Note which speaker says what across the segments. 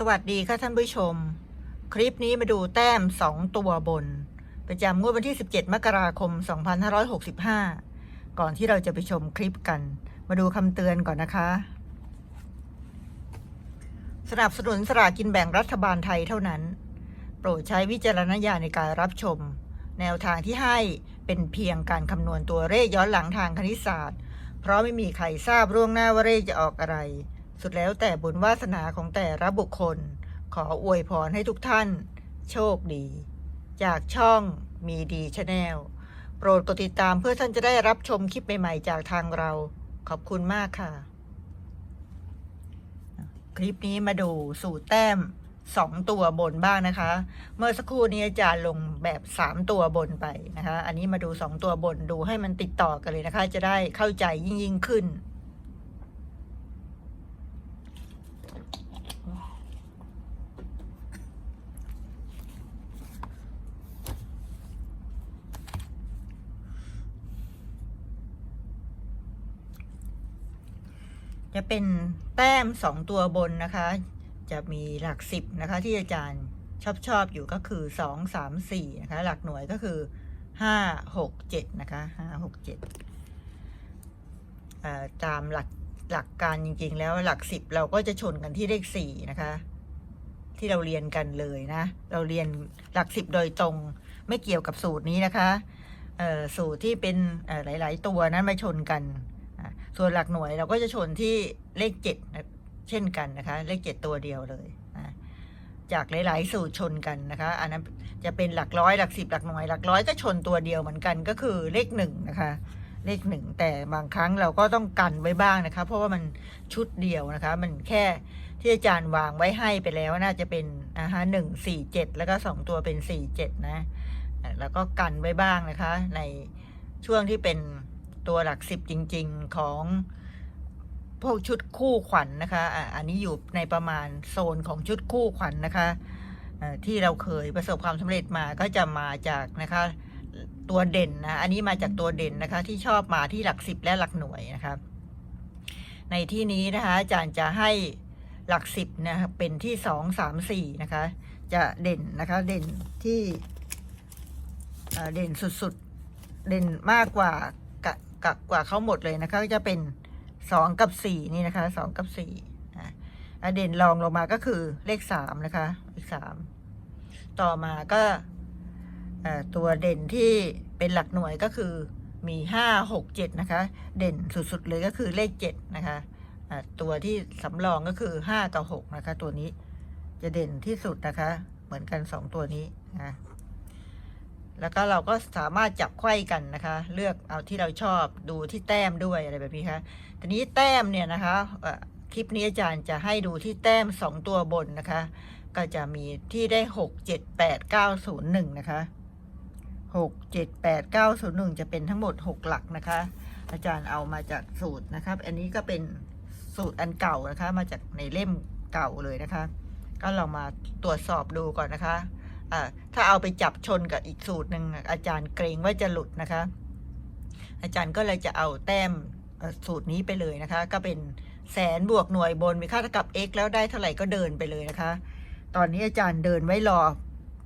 Speaker 1: สวัสดีค่ะท่านผู้ชม คลิปนี้มาดูแต้ม 2 ตัวบน ประจำงวดวันที่ 17 มกราคม 2565 ก่อนที่เราจะไปชมคลิปกัน มาดูคำเตือนก่อนนะคะ สนับสนุนสลากกินแบ่งรัฐบาลไทยเท่านั้น โปรดใช้วิจารณญาณในการรับชม แนวทางที่ให้เป็นเพียงการคำนวณตัวเลขย้อนหลังทางคณิตศาสตร์ เพราะไม่มีใครทราบล่วงหน้าว่าเลขจะออกอะไร สุดแล้วแต่บุญวาสนาของแต่ละบุคคล ขออวยพรให้ทุกท่าน โชคดี จากช่องมีดีชาแนลโปรดกดติดตามเพื่อท่านจะได้รับชมคลิปใหม่ๆ จากทางเรา ขอบคุณมากค่ะ คลิปนี้มาดูสูตรแต้มสองตัวบนบ้างนะคะ เมื่อสักครู่นี้อาจารย์ลงแบบสามตัวบนไปนะคะ อันนี้มาดูสองตัวบนดูให้มันติดต่อกันเลยนะคะ จะได้เข้าใจยิ่งยิ่งขึ้น จะเป็นแต้มสองตัวบนนะคะ จะมีหลักสิบนะคะ ที่อาจารย์ชอบชอบอยู่ก็คือสองสามสี่นะคะ หลักหน่วยก็คือห้าหกเจ็ดนะคะห้าหกเจ็ดตามหลักหลักการจริงๆ แล้วหลักสิบเราก็จะชนกันที่เลขสี่นะคะ ที่เราเรียนกันเลยนะ เราเรียนหลักสิบโดยตรงไม่เกี่ยวกับสูตรนี้นะคะสูตรที่เป็นหลาย ๆ ตัวนั้นมาชนกัน ส่วนหลักหน่วยเราก็จะชนที่เลขเจ็ดเช่นกันนะคะ เลขเจ็ดตัวเดียวเลยนะจากหลาย ๆ สูตรชนกันนะคะ อันนั้นจะเป็นหลักร้อยหลักสิบหลักหน่วย หลักร้อยก็ชนตัวเดียวเหมือนกันก็คือเลขหนึ่งนะคะ เลขหนึ่งแต่บางครั้งเราก็ต้องกันไว้บ้างนะคะ เพราะว่ามันชุดเดียวนะคะ มันแค่ที่อาจารย์วางไว้ให้ไปแล้วน่าจะเป็นนะคะหนึ่งสี่เจ็ดแล้วก็สองตัวเป็นสี่เจ็ดนะ แล้วก็กันไว้บ้างนะคะ ในช่วงที่เป็น ตัวหลักสิบจริง ๆ ของพวกชุดคู่ขวัญนนะคะอะอันนี้อยู่ในประมาณโซนของชุดคู่ขวัญนนะคะที่เราเคยประสบความสำเร็จมาก็จะมาจากนะคะตัวเด่นนะ อันนี้มาจากตัวเด่นนะคะ ที่ชอบมาที่หลักสิบและหลักหน่วยนะคะ ในที่นี้นะคะอาจารย์จะให้หลักสิบนะคะเป็นที่สองสามสี่นะคะ จะเด่นนะคะเด่นที่เอ่อเด่นสุดๆ เด่นมากกว่า กะกะกว่าเขาหมดเลยนะคะ ก็จะเป็นสองกับสี่นี่นะคะสองกับสี่อะเด่นรองลงมาก็คือเลขสามนะคะเลขสามต่อมาก็อ่อตัวเด่นที่เป็นหลักหน่วยก็คือมีห้าหกเจ็ดนะคะ เด่นสุดๆเลยก็คือเลขเจ็ดนะคะอะตัวที่สำรองก็คือห้ากับหกนะคะ ตัวนี้จะเด่นที่สุดนะคะ เหมือนกันสองตัวนี้นะ แล้วก็เราก็สามารถจับไข้กันนะคะ เลือกเอาที่เราชอบดูที่แต้มด้วยอะไรแบบนี้ค่ะทีนี้แต้มเนี่ยนะคะคลิปนี้อาจารย์จะให้ดูที่แต้มสองตัวบนนะคะ ก็จะมีที่ได้หกเจ็ดแปดเก้าศูนย์หนึ่งนะคะหกเจ็ดแปดเก้าศูนย์หนึ่งจะเป็นทั้งหมดหกหลักนะคะ อาจารย์เอามาจากสูตรนะครับ อันนี้ก็เป็นสูตรอันเก่านะคะ มาจากในเล่มเก่าเลยนะคะ ก็เรามาตรวจสอบดูก่อนนะคะ ถ้าเอาไปจับชนกับอีกสูตรหนึ่งอาจารย์เกรงว่าจะหลุดนะคะ อาจารย์ก็เลยจะเอาแต้มสูตรนี้ไปเลยนะคะ ก็เป็นแสนบวกหน่วยบนมีค่าเท่ากับ x แล้วได้เท่าไหร่ก็เดินไปเลยนะคะ ตอนนี้อาจารย์เดินไว้รอ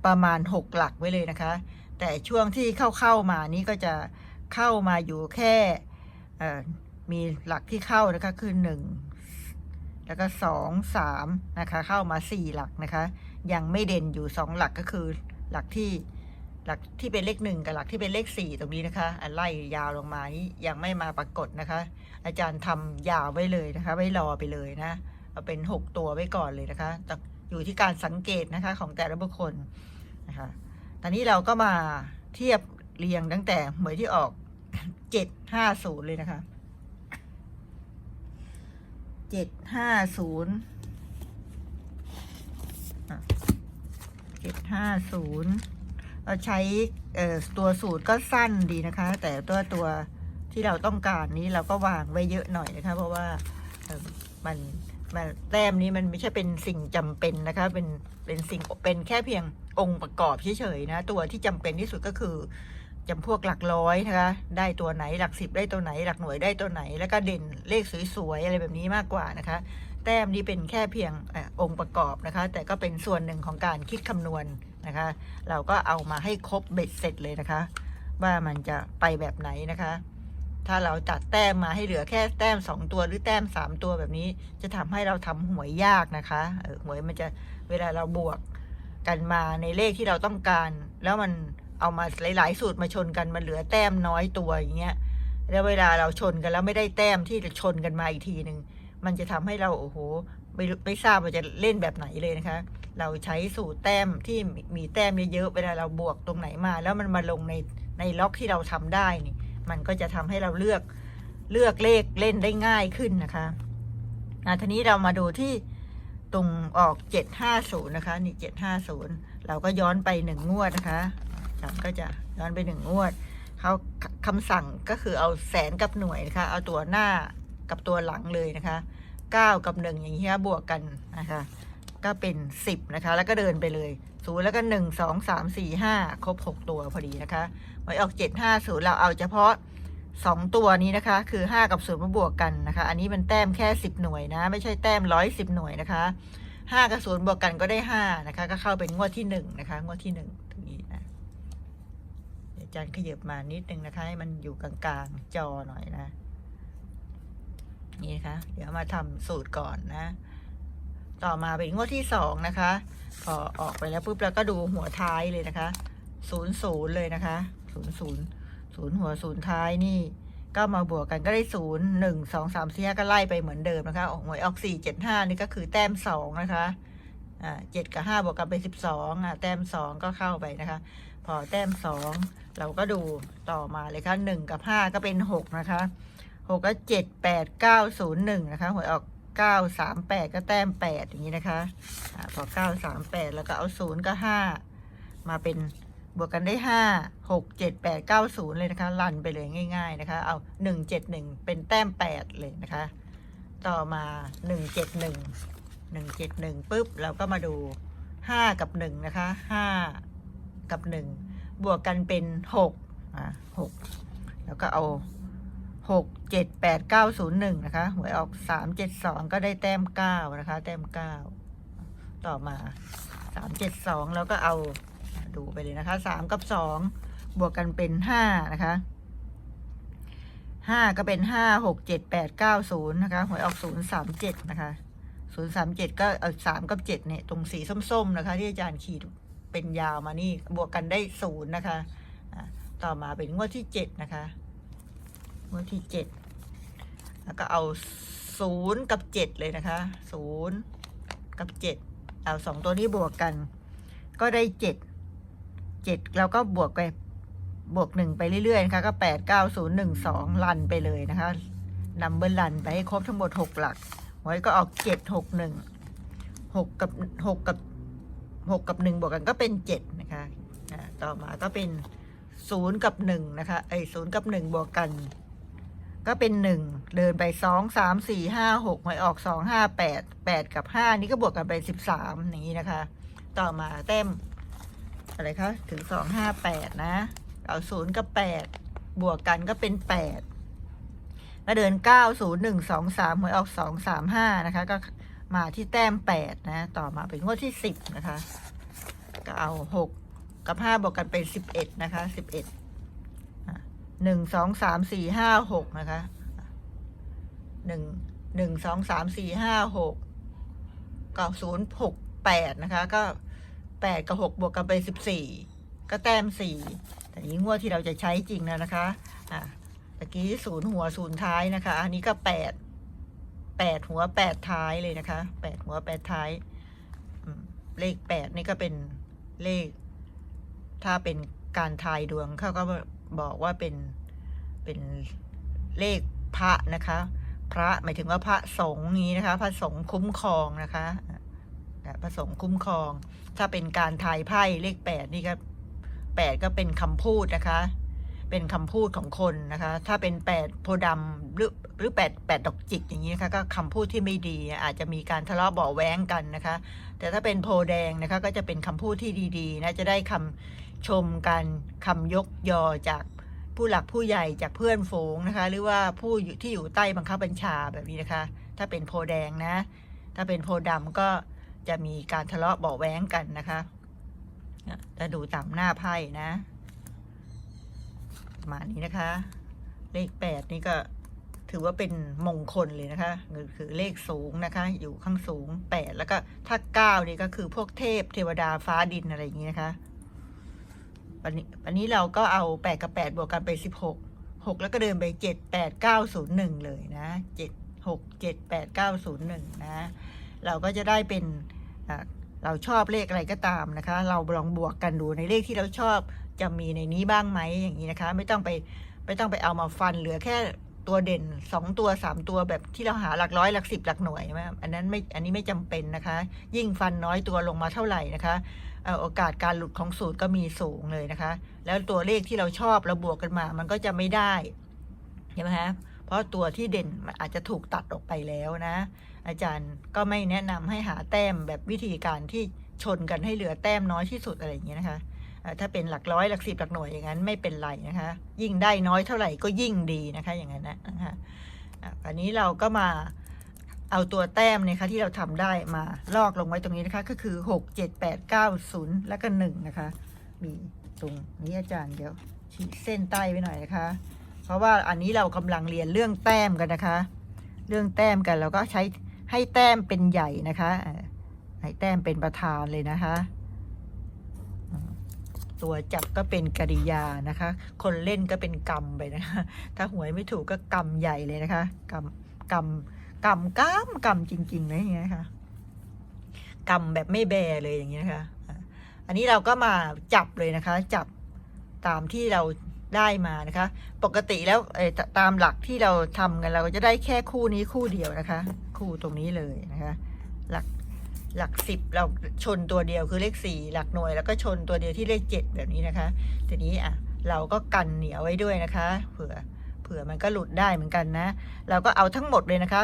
Speaker 1: ประมาณหกหลักไว้เลยนะคะ แต่ช่วงที่เข้าเข้าๆมานี่ก็จะเข้ามาอยู่แค่มีหลักที่เข้านะคะคือหนึ่งแล้วก็สองสามนะคะ เข้ามาสี่หลักนะคะ ยังไม่เด่นอยู่สองหลักก็คือ หลักที่หลักที่เป็นเลขหนึ่งกับหลักที่เป็นเลขสี่ตรงนี้นะคะอะไล่ยาวลงมานี่ยังไม่มาปรากฏนะคะ อาจารย์ทำยาวไว้เลยนะคะ ไว้รอไปเลยนะเอาเป็นหกตัวไว้ก่อนเลยนะคะแต่อยู่ที่การสังเกตนะคะของแต่ละบุคคลนะคะตอนนี้เราก็มาเทียบเรียงตั้งแต่หวยที่ออกเจ็ดห้าศูนย์เลยนะคะเจ็ดห้าศูนย์ เจ็ดห้าศูนย์เราใช้ตัวสูตรก็สั้นดีนะคะ แต่ตัวตัวที่เราต้องการนี้เราก็วางไว้เยอะหน่อยนะคะ เพราะว่ามันมันแต้มนี้มันไม่ใช่เป็นสิ่งจำเป็นนะคะ เป็นเป็นสิ่งเป็นแค่เพียงองค์ประกอบเฉยๆนะ ตัวที่จำเป็นที่สุดก็คือจำพวกหลักร้อยนะคะ ได้ตัวไหนหลักสิบได้ตัวไหน หลักหน่วยได้ตัวไหน แล้วก็เด่นเลขสวยๆอะไรแบบนี้มากกว่านะคะ แต้มนี้เป็นแค่เพียงอองค์ประกอบนะคะ แต่ก็เป็นส่วนหนึ่งของการคิดคำนวณนะคะ เราก็เอามาให้ครบเบ็ดเสร็จเลยนะคะ ว่ามันจะไปแบบไหนนะคะ ถ้าเราตัดแต้มมาให้เหลือแค่แต้มสองตัวหรือแต้มสามตัวแบบนี้ จะทำให้เราทำหวยยากนะคะหวยมันจะเวลาเราบวกกันมาในเลขที่เราต้องการ แล้วมันเอามาหลาย ๆ สูตรมาชนกันมันเหลือแต้มน้อยตัวอย่างเงี้ยแล้วเวลาเราชนกันแล้วไม่ได้แต้มที่จะชนกันมาอีกทีหนึ่ง มันจะทำให้เราโอ้โหไม่ไม่ทราบว่าจะเล่นแบบไหนเลยนะคะ เราใช้สูตรแต้มที่มีแต้มเยอะๆเวลาเราบวกตรงไหนมา แล้วมันมาลงในในล็อกที่เราทำได้นี่ มันก็จะทำให้เราเลือกเลือกเลขเล่นได้ง่ายขึ้นนะคะอะทีนี้เรามาดูที่ตรงออกเจ็ดห้าศูนย์นะคะ นี่เจ็ดห้าศูนย์เราก็ย้อนไปหนึ่งงวดนะคะจารย์ก็จะย้อนไปหนึ่งงวดเขาคำสั่งก็คือเอาแสนกับหน่วยนะคะ เอาตัวหน้า กับตัวหลังเลยนะคะเก้ากับหนึ่งอย่างเงี้ยบวกกันนะคะ ก็เป็นสิบนะคะ แล้วก็เดินไปเลยศูนย์แล้วก็หนึ่งสองสามสี่ห้าครบหกตัวพอดีนะคะไว้ออกเจ็ดห้าศูนย์เราเอาเฉพาะสองตัวนี้นะคะ คือห้ากับศูนย์มาบวกกันนะคะ อันนี้มันแต้มแค่สิบหน่วยนะ ไม่ใช่แต้มร้อยสิบหน่วยนะคะห้ากับศูนย์บวกกันก็ได้ห้านะคะ ก็เข้าเป็นงวดที่หนึ่งนะคะ งวดที่หนึ่งตรงนี้นะอาจารย์ขยับมานิดนึงนะคะ ให้มันอยู่กลางๆจอหน่อยนะ นี่นะคะ เดี๋ยวมาทำสูตรก่อนนะ ต่อมาเป็นงวดที่สองนะคะ พอออกไปแล้วปุ๊บเราก็ดูหัวท้ายเลยนะคะศูนย์ศูนย์เลยนะคะศูนย์ศูนย์ศูนย์หัวศูนย์ท้ายนี่ ก็มาบวกกันก็ได้ศูนย์หนึ่งสองสามสี่ห้าก็ไล่ไปเหมือนเดิมนะคะออกหวยออกสี่เจ็ดห้านี่ก็คือแต้มสองนะคะอ่าเจ็ดกับห้าบวกกันเป็นสิบสองอะแต้มสองก็เข้าไปนะคะ พอแต้มสองเราก็ดูต่อมาเลยค่ะหนึ่งกับห้าก็เป็นหกนะคะ หกก็เจ็ดแปดเก้าศูนย์หนึ่งนะคะหวยออกเก้าสามแปดก็แต้มแปดอย่างนี้นะคะอาพอเก้าสามแปดแล้วก็เอาศูนย์ก็ห้ามาเป็นบวกกันได้ห้าหกเจ็ดแปดเก้าศูนย์เลยนะคะลันไปเลยง่าย ๆนะคะ เอาหนึ่งเจ็ดหนึ่งเป็นแต้มแปดเลยนะคะ ต่อมาหนึ่งเจ็ดหนึ่งหนึ่งเจ็ดหนึ่งปุ๊บเราก็มาดูห้ากับหนึ่งนะคะห้ากับหนึ่งบวกกันเป็นหกอะหกแล้วก็เอา หกเจ็ดแปดเก้าศูนย์หนึ่งนะคะหวยออกสามเจ็ดสองก็ได้แต้มเก้านะคะ แต้มเก้าต่อมาสามเจ็ดสองแล้วก็เอาดูไปเลยนะคะสามกับสองบวกกันเป็นห้านะคะห้าก็เป็นห้าหกเจ็ดแปดเก้าศูนย์นะคะหวยออกศูนย์สามเจ็ดนะคะศูนย์สามเจ็ดก็เอาสามกับเจ็ดเนี่ยตรงสีส้มๆนะคะ ที่อาจารย์ขีดเป็นยาวมานี่บวกกันได้ศูนย์นะคะต่อมาเป็นงวดที่เจ็ดนะคะ วดที่เจ็ดแล้วก็เอาศูนย์กับเจ็ดเลยนะคะศูนย์กับเจ็ดเอาสองตัวนี้บวกกัน ก็ได้เจ็ดเจ็ดเราก็บวกไปบวกหนึ่งไปเรื่อยๆนะคะก็แปดเก้าศูนย์หนึ่งสองลันไปเลยนะคะนัมเบอร์ลันไปให้ครบทั้งหมดหกหลักไว้ก็ออกเจ็ดหกหนึ่งหกกับหกกับหกกับหนึ่งบวกกันก็เป็นเจ็ดนะคะอ่าต่อมาก็เป็นศูนย์กับหนึ่งนะคะไอ้ศูนย์กับหนึ่งบวกกัน ก็เป็นหนึ่งเดินไปสองสามสี่ห้าหกหวยออกสองห้าแปดแปดกับห้านี่ก็บวกกันไปสิบสามอย่างนี้นะคะ ต่อมาแต้มอะไรคะถึงสองห้าแปดนะ เอาศูนย์กับแปดบวกกันก็เป็นแปดก็เดินเก้าศูนย์หนึ่งสองสามหวยออกสองสามห้านะคะ ก็มาที่แต้มแปดนะ ต่อมาเป็นงวดที่สิบนะคะ ก็เอาหกกับห้าบวกกันเป็นสิบเอ็ดนะคะสิบเอ็ด หนึ่งสองสามสี่ห้าหกนะคะหนึ่งหนึ่งสองสามสี่ห้าหกก็ศูนย์หกแปดนะคะ ก็แปดกับหกบวกกันเป็นสิบสี่ก็แต้มสี่แต่นี้งวดที่เราจะใช้จริงแล้วนะคะอะตะกี้ศูนย์หัวศูนย์ท้ายนะคะ อันนี้ก็แปดแปดหัวแปดท้ายเลยนะคะแปดหัวแปดท้ายเลขแปดนี่ก็เป็นเลข ถ้าเป็นการทายดวงเขาก็ บอกว่าเป็นเป็นเลขพระนะคะ พระหมายถึงว่าพระสงฆ์นี้นะคะ พระสงฆ์คุ้มครองนะคะพระสงฆ์คุ้มครอง ถ้าเป็นการทายไพ่เลขแปดนี่ก็แปดก็เป็นคำพูดนะคะ เป็นคำพูดของคนนะคะ ถ้าเป็นแปดโพธิ์ดำหรือหรือแปดแปดดอกจิกอย่างนี้นะคะก็คำพูดที่ไม่ดีอาจจะมีการทะเลาะเบาแว้งกันนะคะ แต่ถ้าเป็นโพแดงนะคะ ก็จะเป็นคำพูดที่ดีๆนะจะได้คำ ชมกันคำยกยอจากผู้หลักผู้ใหญ่จากเพื่อนฝูงนะคะ หรือว่าผู้ที่อยู่ใต้บังคับบัญชาแบบนี้นะคะ ถ้าเป็นโพแดงนะ ถ้าเป็นโพดำก็จะมีการทะเลาะเบาแว้งกันนะคะอะดูตามหน้าไพ่นะประมาณนี้นะคะ เลขแปดนี่ก็ถือว่าเป็นมงคลเลยนะคะคือเลขสูงนะคะ อยู่ข้างสูงแปดแล้วก็ถ้าเก้านี่ก็คือพวกเทพเทวดาฟ้าดินอะไรอย่างนี้นะคะ วันนี้วันนี้เราก็เอาแปดกับแปดบวกกันไปสิบหกหกแล้วก็เดินไปเจ็ดแปดเก้าศูนย์หนึ่งเลยนะเจ็ดหกเจ็ดแปดเก้าศูนย์หนึ่งนะ เราก็จะได้เป็นเราชอบเลขอะไรก็ตามนะคะ เราลองบวกกันดูในเลขที่เราชอบจะมีในนี้บ้างไหมอย่างนี้นะคะ ไม่ต้องไปไม่ต้องไปเอามาฟันเหลือแค่ตัวเด่นสองตัวสามตัวแบบที่เราหาหลักร้อยหลักสิบหลักหน่วยใช่ไหมอันนั้นไม่อันนี้ไม่จำเป็นนะคะ ยิ่งฟันน้อยตัวลงมาเท่าไหร่นะคะ โอกาสการหลุดของสูตรก็มีสูงเลยนะคะ แล้วตัวเลขที่เราชอบเราบวกกันมา มันก็จะไม่ได้ใช่ไหมฮะเพราะตัวที่เด่นมันอาจจะถูกตัดออกไปแล้วนะ อาจารย์ก็ไม่แนะนำให้หาแต้มแบบวิธีการที่ชนกันให้เหลือแต้มน้อยที่สุดอะไรอย่างเงี้ยนะคะถ้าเป็นหลักร้อยหลักสิบหลักหน่วยอย่างนั้นไม่เป็นไรนะคะ ยิ่งได้น้อยเท่าไหร่ก็ยิ่งดีนะคะ อย่างนั้นนะคะอันนี้เราก็มา เอาตัวแต้มนี่ยค่ะที่เราทำได้มาลอกลงไว้ตรงนี้นะคะ ก็คือหกเจ็ดแปดเก้าศูนย์แล้วก็หนึ่งนะคะ มีตรงนี้อาจารย์เดี๋ยวขีดเส้นใต้ไว้หน่อยนะคะ เพราะว่าอันนี้เรากำลังเรียนเรื่องแต้มกันนะคะ เรื่องแต้มกันเราก็ใช้ให้แต้มเป็นใหญ่นะคะให้แต้มเป็นประธานเลยนะคะ ตัวจับก็เป็นกริยานะคะ คนเล่นก็เป็นกรรมไปนะคะ ถ้าหวยไม่ถูกก็กรรมใหญ่เลยนะคะกรรมกรรม กรรมกรรมกรรมจริงๆเลยอย่างเงี้ยค่ะกรรมแบบไม่แบเลยอย่างเงี้ยค่ะ อันนี้เราก็มาจับเลยนะคะ จับตามที่เราได้มานะคะ ปกติแล้วเอ่อตามหลักที่เราทำกันเราก็จะได้แค่คู่นี้คู่เดียวนะคะ คู่ตรงนี้เลยนะคะ หลักหลักสิบเราชนตัวเดียวคือเลขสี่หลักหน่วย แล้วก็ชนตัวเดียวที่เลขเจ็ดแบบนี้นะคะ ทีนี้อะเราก็กันเหนียวไว้ด้วยนะคะ เผื่อ ผื่อมันก็หลุดได้เหมือนกันนะ เราก็เอาทั้งหมดเลยนะคะ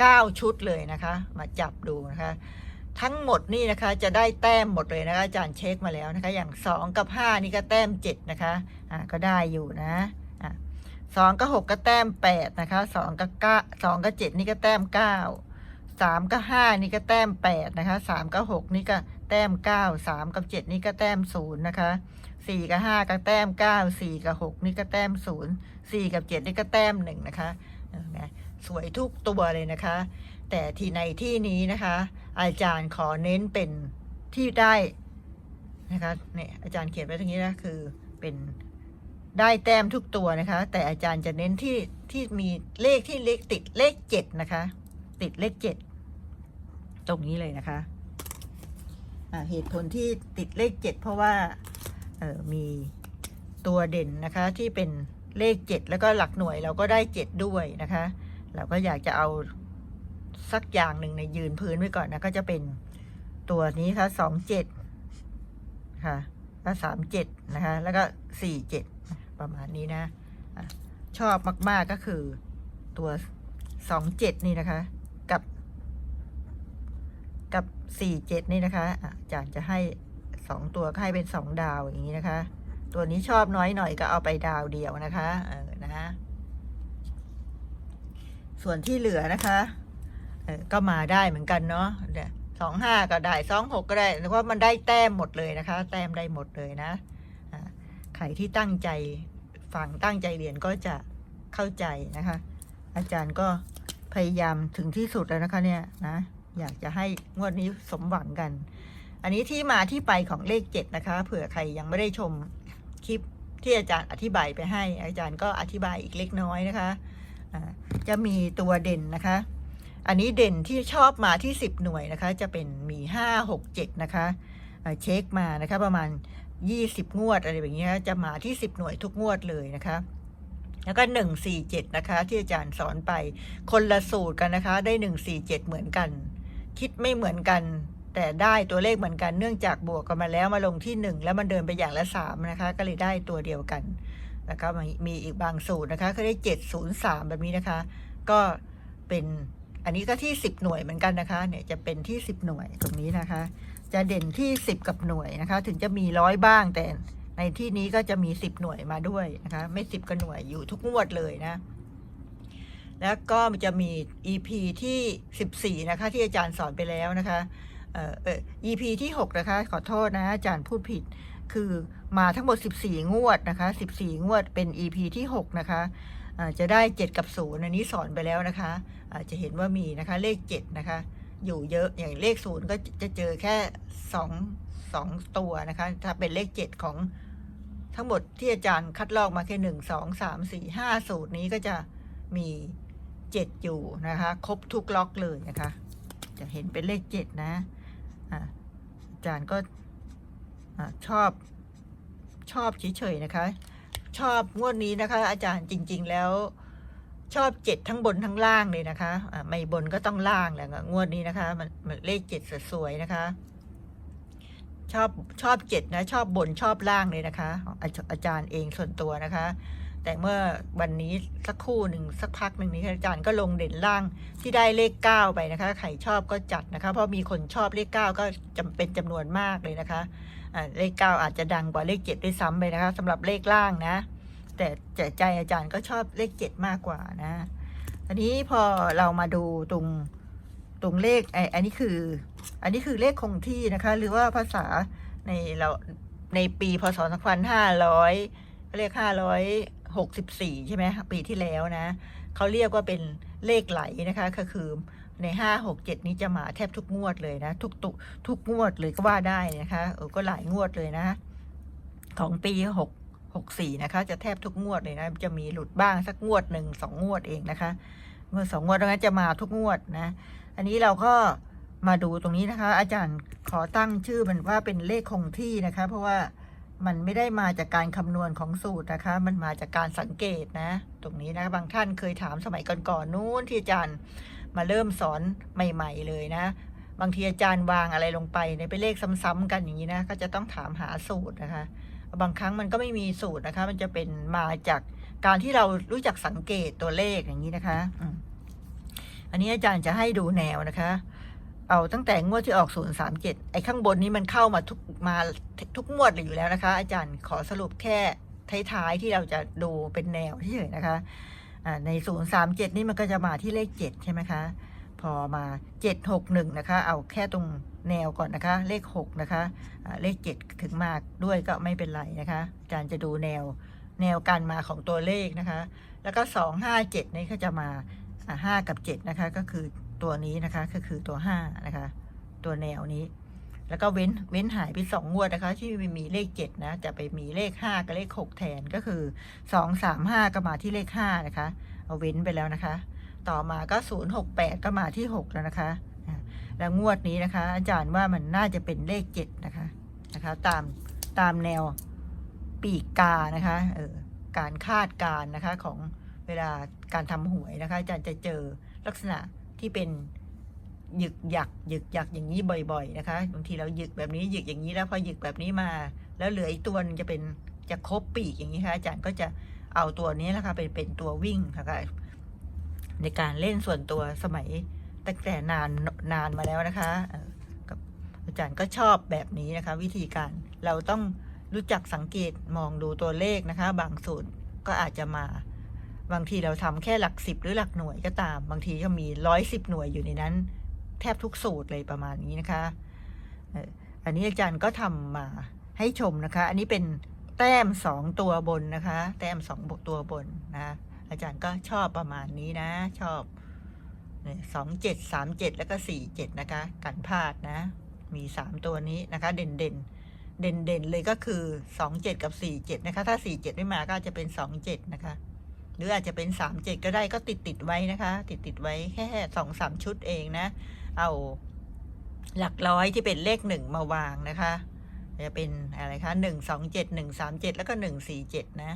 Speaker 1: เก้าชุดเลยนะคะ มาจับดูนะคะ ทั้งหมดนี่นะคะจะได้แต้มหมดเลยนะคะอาจารย์เช็คมาแล้วนะคะ อย่างสองกับห้านี่ก็แต้มเจ็ดนะคะอ่าก็ได้อยู่นะอะสองกับหกก็แต้มแปดนะคะสองกับเก้าสองกับเจ็ดนี่ก็แต้มเก้าสามกับห้านี่ก็แต้มแปดนะคะสามกับหกนี่ก็แต้มเก้าสามกับเจ็ดนี่ก็แต้มศูนย์นะคะ สี่กับห้าก็แต้มเก้าสี่กับหกนี่ก็แต้มศูนย์สี่กับเจ็ดนี่ก็แต้มหนึ่งนะคะนะสวยทุกตัวเลยนะคะ แต่ที่ในที่นี้นะคะ อาจารย์ขอเน้นเป็นที่ได้นะคะเนี่ยอาจารย์เขียนไว้ตรงนี้นะคือเป็นได้แต้มทุกตัวนะคะ แต่อาจารย์จะเน้นที่ที่มีเลขที่เลขติดเลขเจ็ดนะคะ ติดเลขเจ็ดตรงนี้เลยนะคะอ่าเหตุผลที่ติดเลขเจ็ดเพราะว่า เออมีตัวเด่นนะคะที่เป็นเลขเจ็ดแล้วก็หลักหน่วยเราก็ได้เจ็ดด้วยนะคะ เราก็อยากจะเอาสักอย่างหนึ่งในยืนพื้นไว้ก่อนนะก็จะเป็นตัวนี้ค่ะสองเจ็ดค่ะแล้วสามเจ็ดนะคะ แล้วก็สี่เจ็ดประมาณนี้นะชอบมาก ๆก็คือตัวสองเจ็ดนี่นะคะ กับ กับสี่เจ็ดนี่นะคะอะอาจารย์จะให้ สองตัวก็ให้เป็นสองดาวอย่างนี้นะคะ ตัวนี้ชอบน้อยหน่อยก็เอาไปดาวเดียวนะคะเออนะส่วนที่เหลือนะคะเออก็มาได้เหมือนกันเนาะสองห้าก็ได้สองหกก็ได้เพราะมันได้แต้มหมดเลยนะคะ แต้มได้หมดเลยนะอ่าใครที่ตั้งใจฟังตั้งใจเรียนก็จะเข้าใจนะคะ อาจารย์ก็พยายามถึงที่สุดแล้วนะคะเนี่ยนะอยากจะให้งวดนี้สมหวังกัน อันนี้ที่มาที่ไปของเลขเจ็ดนะคะ เผื่อใครยังไม่ได้ชมคลิปที่อาจารย์อธิบายไปให้ อาจารย์ก็อธิบายอีกเล็กน้อยนะคะอ่าจะมีตัวเด่นนะคะ อันนี้เด่นที่ชอบมาที่สิบหน่วยนะคะ จะเป็นมีห้าหกเจ็ดนะคะเช็คมานะคะประมาณยี่สิบงวดอะไรแบบนี้จะมาที่สิบหน่วยทุกงวดเลยนะคะแล้วก็หนึ่งสี่เจ็ดนะคะ ที่อาจารย์สอนไปคนละสูตรกันนะคะ ได้หนึ่งสี่เจ็ดเหมือนกัน คิดไม่เหมือนกัน แต่ได้ตัวเลขเหมือนกันเนื่องจากบวกกันมาแล้วมาลงที่หนึ่งแล้วมันเดินไปอย่างละสามนะคะ ก็เลยได้ตัวเดียวกันแล้วก็มีมีอีกบางสูตรนะคะก็ได้เจ็ดศูนย์สามแบบนี้นะคะ ก็เป็นอันนี้ก็ที่สิบหน่วยเหมือนกันนะคะ เนี่ยจะเป็นที่สิบหน่วยตรงนี้นะคะ จะเด่นที่สิบกับหน่วยนะคะ ถึงจะมีร้อยบ้างแต่ในที่นี้ก็จะมีสิบหน่วยมาด้วยนะคะ ไม่สิบกับหน่วยอยู่ทุกงวดเลยนะ แล้วก็จะมี EP ที่ 14 นะคะ ที่อาจารย์สอนไปแล้วนะคะ เออเออ EP ที่ 6 นะคะ ขอโทษนะอาจารย์พูดผิด คือมาทั้งหมด 14 งวดนะคะ 14 งวดเป็น EP ที่ 6 นะคะจะได้ 7 กับ 0 อันนี้สอนไปแล้วนะคะอ่าจะเห็นว่ามีนะคะเลข 7 นะคะ อยู่เยอะอย่างเลข 0 ก็จะเจอแค่ 2 2 ตัวนะคะ ถ้าเป็นเลข 7 ของทั้งหมดที่อาจารย์คัดลอกมาแค่1 2 3 4 5สูตรนี้ก็จะมีเจ็ดอยู่นะคะ ครบทุกล็อกเลยนะคะ จะเห็นเป็นเลขเจ็ดนะ อาจารย์ก็ชอบชอบเฉยๆนะคะ ชอบงวดนี้นะคะ อาจารย์จริง ๆ แล้วชอบเจ็ดทั้งบนทั้งล่างเลยนะคะะไม่บนก็ต้องล่างแหละงวดนี้นะคะมันมันเลขเจ็ดสวยๆนะคะ ชอบชอบเจ็ดนะ ชอบบนชอบล่างเลยนะคะอาอาจารย์เองส่วนตัวนะคะ แต่เมื่อวันนี้สักครู่หนึ่งสักพักหนึ่งนี้อาจารย์ก็ลงเด่นล่างที่ได้เลขเก้าไปนะคะ ใครชอบก็จัดนะคะ เพราะมีคนชอบเลขเก้าก็จำเป็นจำนวนมากเลยนะคะเลขเก้าอาจจะดังกว่าเลขเจ็ดด้วยซ้ำไปนะคะสำหรับเลขล่างนะ แต่ใจอาจารย์ก็ชอบเลขเจ็ดมากกว่านะอันนี้พอเรามาดูตรงตรงเลขไออันนี้คือ อันนี้คือเลขคงที่นะคะ หรือว่าภาษาในเราในปีพศสองพันห้าร้อยเรียกห้าร้อย หกสิบสี่ใช่ไหมปีที่แล้วนะเขาเรียกว่าเป็นเลขไหลนะคะก็คือในห้าหกเจ็ดนี้จะมาแทบทุกงวดเลยนะ ทุกตุทุกงวดเลยก็ว่าได้นะคะเออก็หลายงวดเลยนะ ของปีหกหกสี่นะคะ จะแทบทุกงวดเลยนะ จะมีหลุดบ้างสักงวดหนึ่งสองงวดเองนะคะงวดสองงวดนั้นจะมาทุกงวดนะ อันนี้เราก็มาดูตรงนี้นะคะ อาจารย์ขอตั้งชื่อมันว่าเป็นเลขคงที่นะคะ เพราะว่า มันไม่ได้มาจากการคำนวณของสูตรนะคะ มันมาจากการสังเกตนะ ตรงนี้นะบางท่านเคยถามสมัยก่อนๆนู้นที่อาจารย์มาเริ่มสอนใหม่ ๆ เลยนะ บางทีอาจารย์วางอะไรลงไปเนี่ยเป็นเลขซ้ำๆกันอย่างนี้นะ ก็จะต้องถามหาสูตรนะคะ บางครั้งมันก็ไม่มีสูตรนะคะ มันจะเป็นมาจากการที่เรารู้จักสังเกตตัวเลขอย่างนี้นะคะ อันนี้อาจารย์จะให้ดูแนวนะคะ เอาตั้งแต่งวดที่ออก037ไอ้ข้างบนนี้มันเข้ามาทุกมาทุกงวดเลยอยู่แล้วนะคะ อาจารย์ขอสรุปแค่ท้ายๆที่เราจะดูเป็นแนวเฉยๆนะคะอ่าใน037นี่มันก็จะมาที่เลข7ใช่ไหมคะ พอมา761นะคะ เอาแค่ตรงแนวก่อนนะคะ เลข6นะคะอ่าเลข7ถึงมากด้วยก็ไม่เป็นไรนะคะ อาจารย์จะดูแนวแนวการมาของตัวเลขนะคะ แล้วก็257นี่ก็จะมาอ่ากับ7นะคะก็คือ ตัวนี้นะคะก็คือตัว5นะคะ ตัวแนวนี้ แล้วก็เว้นเว้นหายไปสองงวดนะคะ ที่ไม่มีเลข7นะ จะไปมีเลข5กับเลข6แทนก็คือ2 3 5ก็มาที่เลข5นะคะ เอาเว้นไปแล้วนะคะ ต่อมาก็0 6 8ก็มาที่6แล้วนะคะแล้วงวดนี้นะคะ อาจารย์ว่ามันน่าจะเป็นเลข7นะคะนะคะ ตามตามแนวปีกกานะคะเออการคาดการณ์นะคะของเวลาการทำหวยนะคะอาจารย์จะเจอลักษณะ ที่เป็นหยึกหยักหยึกหยักอย่างนี้บ่อยๆนะคะบางทีเราหยึกแบบนี้หยึกอย่างนี้แล้วพอหยึกแบบนี้มา แล้วเหลืออีกตัวนึงจะเป็นจะครบปีกอย่างนี้ค่ะอาจารย์ก็จะเอาตัวนี้แหละค่ะเป็นเป็นตัววิ่งค่ะในการเล่นส่วนตัวสมัยตั้งแต่นานนานมาแล้วนะคะกับอาจารย์ก็ชอบแบบนี้นะคะ วิธีการเราต้องรู้จักสังเกตมองดูตัวเลขนะคะ บางสูตรก็อาจจะมา บางทีเราทำแค่หลักสิบหรือหลักหน่วยก็ตาม บางทีก็มีร้อยสิบหน่วยอยู่ในนั้น แทบทุกสูตรเลยประมาณนี้นะคะ อันนี้อาจารย์ก็ทำมาให้ชมนะคะ อันนี้เป็นแต้มสองตัวบนนะคะ แต้มสองตัวบนนะะอาจารย์ก็ชอบประมาณนี้นะ ชอบสองเจ็ดสามเจ็ดแล้วก็สี่เจ็ดนะคะ กันพลาดนะ มีสามตัวนี้นะคะ เด่นเด่นเด่นเด่นเลยก็คือสองเจ็ดกับสี่เจ็ดนะคะ ถ้าสี่เจ็ดไม่มาก็จะเป็นสองเจ็ดนะคะ หรืออาจจะเป็นสามเจ็ดก็ได้ก็ติดติดไว้นะคะ ติดติดไว้แค่สองสามชุดเองนะ เอาหลักร้อยที่เป็นเลขหนึ่งมาวางนะคะ จะเป็นอะไรคะหนึ่งสองเจ็ดหนึ่งสามเจ็ดแล้วก็หนึ่งสี่เจ็ดนะ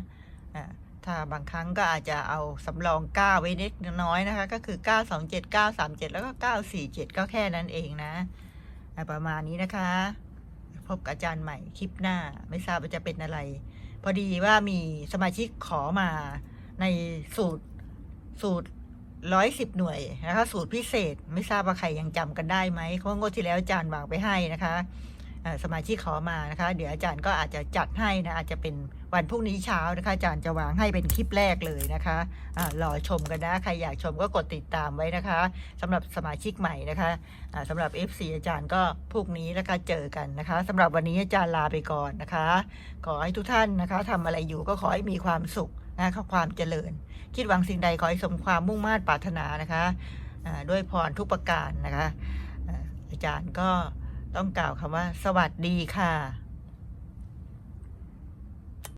Speaker 1: อ่าถ้าบางครั้งก็อาจจะเอาสำรองเก้าไว้เล็กน้อยนะคะ ก็คือเก้าสองเจ็ดเก้าสามเจ็ดแล้วก็เก้าสี่เจ็ดก็แค่นั้นเองนะ ประมาณนี้นะคะ พบอาจารย์ใหม่คลิปหน้า ไม่ทราบว่าจะเป็นอะไร พอดีว่ามีสมาชิกขอมา ในสูตรสูตรร้อยสิบหน่วยนะคะสูตรพิเศษไม่ทราบว่าใครยังจำกันได้ไหมเพราะงวดที่แล้วอาจารย์วางไปให้นะคะสมาชิกขอมานะคะ เดี๋ยวอาจารย์ก็อาจจะจัดให้นะอาจจะเป็นวันพรุ่งนี้เช้านะคะอาจารย์จะวางให้เป็นคลิปแรกเลยนะคะรอชมกันนะใครอยากชมก็กดติดตามไว้นะคะสำหรับสมาชิกใหม่นะคะอ่าสำหรับ FC อาจารย์ก็พรุ่งนี้แล้วก็เจอกันนะคะสำหรับวันนี้อาจารย์ลาไปก่อนนะคะ ขอให้ทุกท่านนะคะทำอะไรอยู่ก็ขอให้มีความสุข นะคะความเจริญ คิดหวังสิ่งใดขอให้สมความมุ่งมา่ปรารถนานะคะด้วยพรทุกประการนะคะอาจารย์ก็ต้องกล่าวคำว่า สวัสดีค่ะ